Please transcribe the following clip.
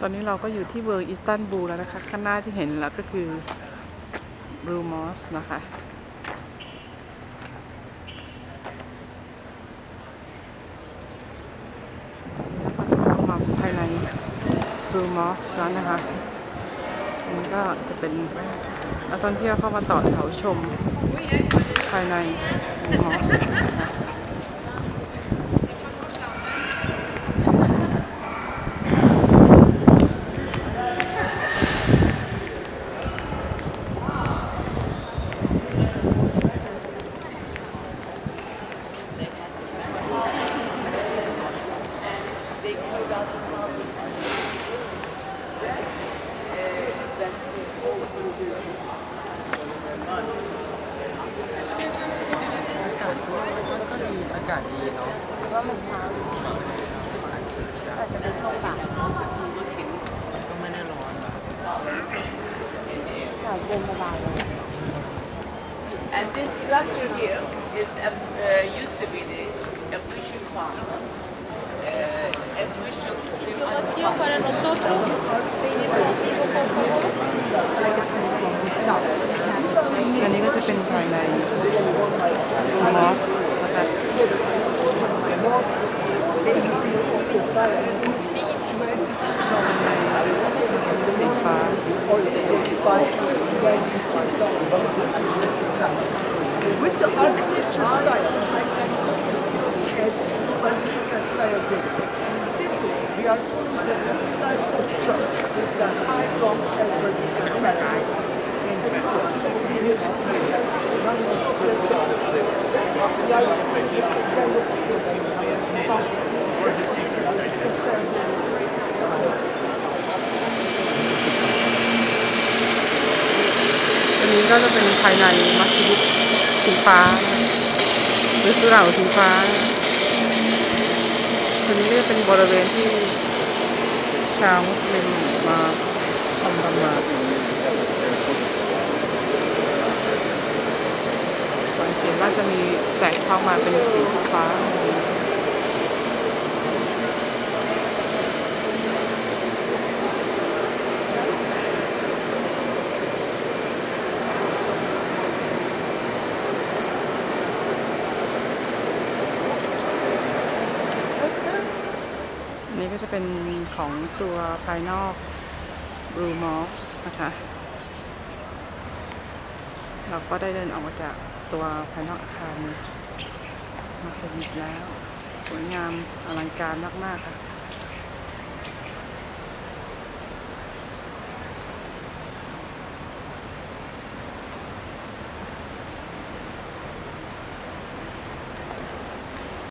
ตอนนี้เราก็อยู่ที่เวอร์อิสตันบูลแล้วนะคะ ข้างหน้าที่เห็นแล้วก็คือบ u ูมอสนะคะแล้วก็จะเข้ามาภายในบ u ูมอสแล้วนะคะอันนี้ก็จะเป็นนักท่องเที่ยวเข้ามาต่อแถวชมภายในบ u ูมอสนะคะากาศดีเนาะ ว่ามันเช้าอาจจะเป็นช่วงบ่าย ก็ไม่ได้ร้อนนะ ค่ะเย็นสบายเลย And this structure here is uh, uh, used to be the ablution farm. Uh, ablution. Vacío para nosotros. With the architecture style as Basilica style building. Simply, we are calling the big size of the church with the high domes as Basilica. And of course, we have the of the church. The architecture kind of อันนี้ก็จะเป็นภายในมัสยิดสีฟ้า หรือสุเหร่าสีฟ้าตรงนี้ก็จะเป็นบริเวณที่ชาวมุสลิมมาทำละหมาดสังเกตว่าจะมีแสงเข้ามาเป็นสีฟ้า อันนี้ ก็จะเป็นของตัวภายนอกบลูมอลนะคะ เราก็ได้เดินออกมาจากตัวภายนอกอาคารมัสยิดแล้ว สวยงามอลังการมาก ๆ ค่ะ